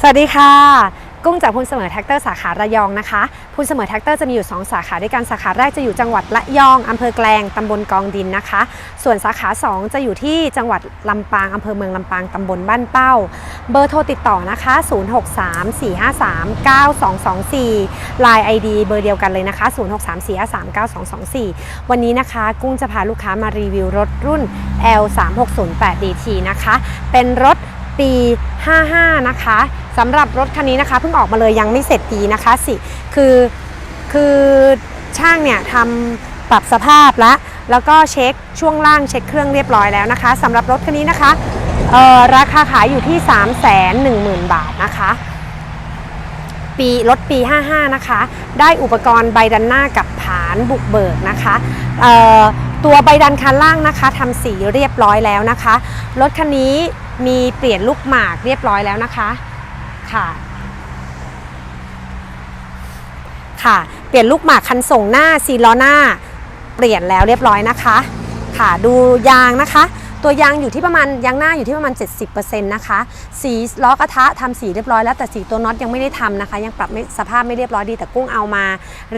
สวัสดีค่ะ กุ้งจากพูนเสมอแท็กเตอร์สาขาระยองนะคะพูนเสมอแท็กเตอร์จะมีอยู่ 2 สาขาด้วยกันสาขาแรกจะอยู่จังหวัดระยองอำเภอแกลงตำบลกองดินนะคะ ส่วนสาขา 2 จะอยู่ที่จังหวัดลำปางอำเภอเมืองลำปางตำบลบ้านเป้า เบอร์โทรติดต่อนะคะ 0634539224 Line ID เบอร์เดียวกันเลยนะคะ 0634539224 วันนี้นะคะ กุ้งจะพาลูกค้ามารีวิวรถรุ่น L3608DT นะคะ เป็นรถ ปี 55 นะคะสำหรับรถคันนี้นะคะเพิ่งออกมาเลยยังไม่เสร็จปีนะคะสิคือคือช่างเนี่ยทำปรับสภาพแล้วแล้วก็เช็คช่วงล่างเช็คเครื่องเรียบร้อยแล้วนะคะสำหรับรถคันนี้นะคะเอ่อราคาขายอยู่ที่ 310,000 บาทนะคะ ปีรถปี 55 นะคะ ได้อุปกรณ์ใบดันหน้ากับผานบุกเบิกนะคะเอ่อตัวใบดันคันล่างนะคะทำสีเรียบร้อยแล้วนะคะ รถคันนี้ มีเปลี่ยนลูกหมากเรียบร้อยแล้วนะคะค่ะค่ะ เปลี่ยนลูกหมากคันส่งหน้าซีล้อหน้า เปลี่ยนแล้วเรียบร้อยนะคะ ค่ะดูยางนะคะ ตัวยางอยู่ที่ประมาณยางหน้าอยู่ที่ประมาณ 70%นะคะ สีล้อกระทะทำสีเรียบร้อยแล้วแต่สีตัวน็อตยังไม่ได้ทำนะคะ ยังปรับสภาพไม่เรียบร้อยดีแต่กุ้งเอามา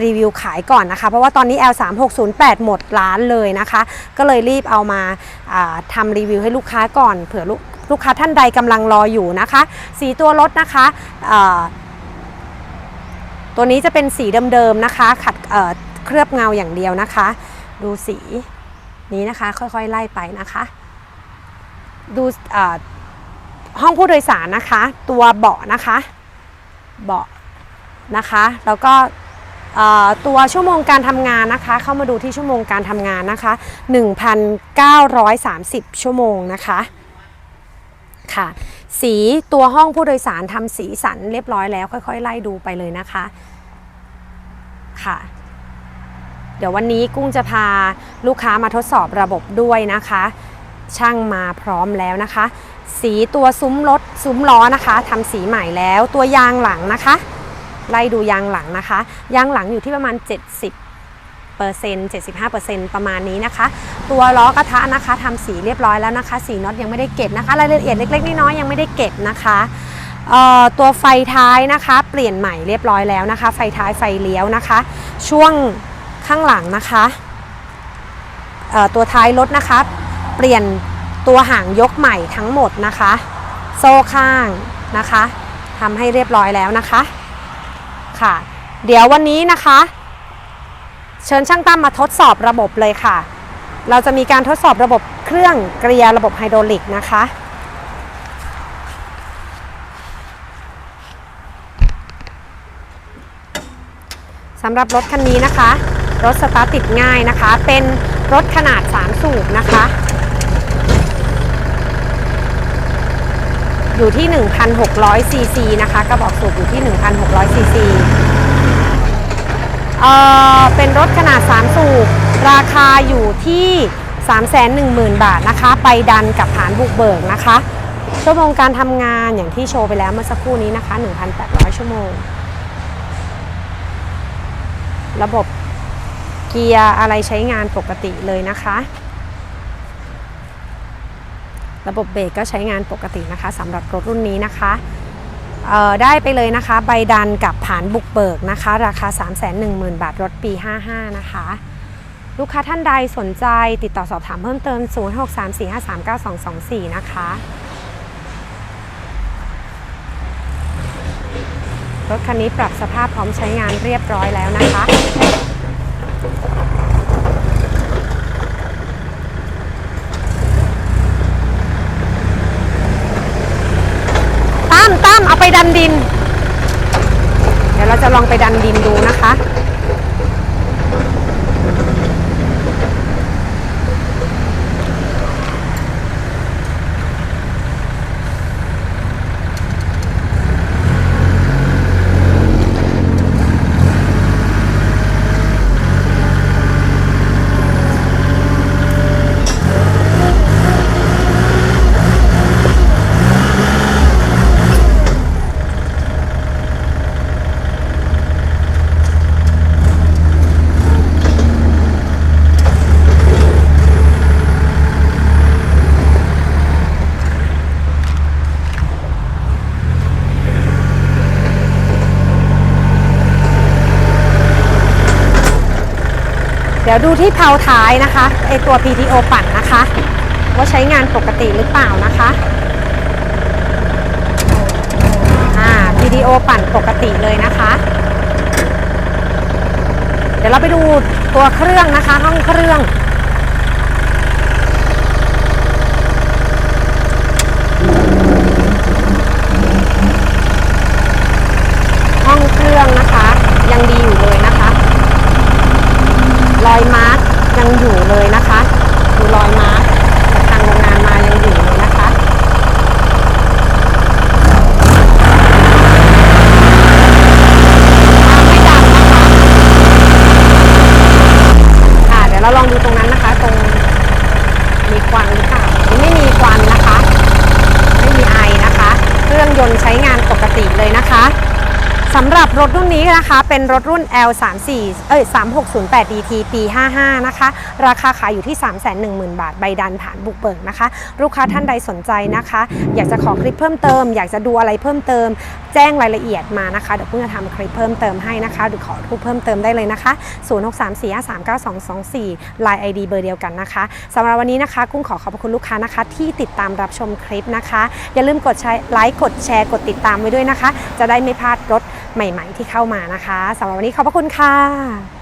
รีวิวขายก่อนนะคะ เพราะว่าตอนนี้ L3608 หมดร้านเลยนะคะ ก็เลยรีบเอามาาทำรีวิวให้ลูกค้าก่อนเผื่อลูก ลูกค้าท่านใดกำลังรออยู่นะคะ สีตัวรถนะคะตัวนี้จะเป็นสีเดิมๆนะคะ ขัดเเคลือบเงาอย่างเดียวนะคะ ดูสีนี้นะคะ ค่อยๆไล่ไปนะคะ ดูห้องผู้โดยสารนะคะ ตัวเบาะนะคะ เบาะนะคะ แล้วก็ตัวชั่วโมงการทำงานนะคะ เข้ามาดูที่ชั่วโมงการทำงานนะคะ 1,930 ชั่วโมงนะคะ ค่ะ สีตัวห้องผู้โดยสารทำสีสันเรียบร้อยแล้ว ค่อยๆ ไล่ดูไปเลยนะคะค่ะ เดี๋ยววันนี้กุ้งจะพาลูกค้ามาทดสอบระบบด้วยนะคะ ช่างมาพร้อมแล้วนะคะ สีตัวซุ้มรถซุ้มล้อนะคะทำสีใหม่แล้วตัวยางหลังนะคะ ไล่ดูยางหลังนะคะ ยางหลังอยู่ที่ประมาณ 70 เอร์เซ็นต์75เปอร์เซ็นต์ประมาณนี้นะคะ ตัวล้อกระทะนะคะทำสีเรียบร้อยแล้วนะคะ สีน็อตยังไม่ได้เก็บนะคะ รายละเอียดเล็กๆน้อยๆยังไม่ได้เก็บนะคะตัวไฟท้ายนะคะ เปลี่ยนใหม่เรียบร้อยแล้วนะคะ ไฟท้ายไฟเลี้ยวนะคะ ช่วงข้างหลังนะคะตัวท้ายรถนะคะ เปลี่ยนตัวหางยกใหม่ทั้งหมดนะคะ โซ่ข้างนะคะทำให้เรียบร้อยแล้วนะคะค่ะ เดี๋ยววันนี้นะคะ เชิญช่างตั้มมาทดสอบระบบเลยค่ะ เราจะมีการทดสอบระบบเครื่องเกลียร์ระบบไฮดรอลิกนะคะสำหรับรถคันนี้นะคะ รถสตาร์ติดง่ายนะคะ เป็นรถขนาด 3 สูบนะคะ อยู่ที่ 1,600ซีซีนะคะกระบอกสูบอยู่ที่ 1,600ซีซี เอ่อเป็นรถขนาด 3 สูบ ราคาอยู่ที่ 310,000 บาทนะคะ ไปดันกับฐานบุกเบิกนะคะ ชั่วโมงการทำงานอย่างที่โชว์ไปแล้วเมื่อสักครู่นี้นะคะ 1,800 ชั่วโมง ระบบเกียร์อะไรใช้งานปกติเลยนะคะ ระบบเบรกก็ใช้งานปกตินะคะสำหรับรถรุ่นนี้นะคะ ได้ไปเลยนะคะ ใบดันกับผานบุกเบิกนะคะ ราคา 310,000 บาทรถปี 55 นะคะ ลูกค้าท่านใดสนใจติดต่อสอบถามเพิ่มเติม 0634539224 นะคะ รถคันนี้ปรับสภาพพร้อมใช้งานเรียบร้อยแล้วนะคะ ตั้มตั้ม เอาไปดันดิน เดี๋ยวเราจะลองไปดันดินดูนะคะ ดี๋ยวดูที่เพลาท้ายนะคะไอตัว PTO ปั่นนะคะ ว่าใช้งานปกติหรือเปล่านะคะอ่า PTO ปั่นปกติเลยนะคะ เดี๋ยวเราไปดูตัวเครื่องนะคะ ห้องเครื่องห้องเครื่องนะคะ ยังดีอยู่เลยนะคะ รอยมาร์กยังอยู่เลยนะคะดูรอยมาร์กจากทางโรงงานมายังอยู่เลยนะคะ ไม่ดังนะคะ ค่ะ เดี๋ยวเราลองดูตรงนั้นนะคะ ตรงมีควันหรือเปล่าไม่มีควันนะคะ ไม่มีไอนะคะ เครื่อง ยนต์ใช้งานปกติเลยนะคะ สำหรับรถรุ่นนี้นะคะ เป็นรถรุ่น L34 เอ้ย3608 DT ปี 55 นะคะ ราคาขายอยู่ที่ 310,000 บาท ใบดันผ่านบุกเบิกนะคะ ลูกค้าท่านใดสนใจนะคะ อยากจะขอคลิปเพิ่มเติม อยากจะดูอะไรเพิ่มเติม แจ้งรายละเอียดมานะคะ เดี๋ยวเพิ่งจะทำคลิปเพิ่มเติมให้นะคะ หรือขอรูปเพิ่มเติมได้เลยนะคะ 0634539224 Line ID เบอร์เดียวกันนะคะสำหรับวันนี้นะคะ กุ้งขอขอบคุณลูกค้านะคะ ที่ติดตามรับชมคลิปนะคะ อย่าลืมกดไลค์ กดแชร์ กดติดตามไว้ด้วยนะคะ จะได้ไม่พลาดรถ ใหม่ ๆ ที่เข้ามานะคะสำหรับวันนี้ขอบพระคุณค่ะ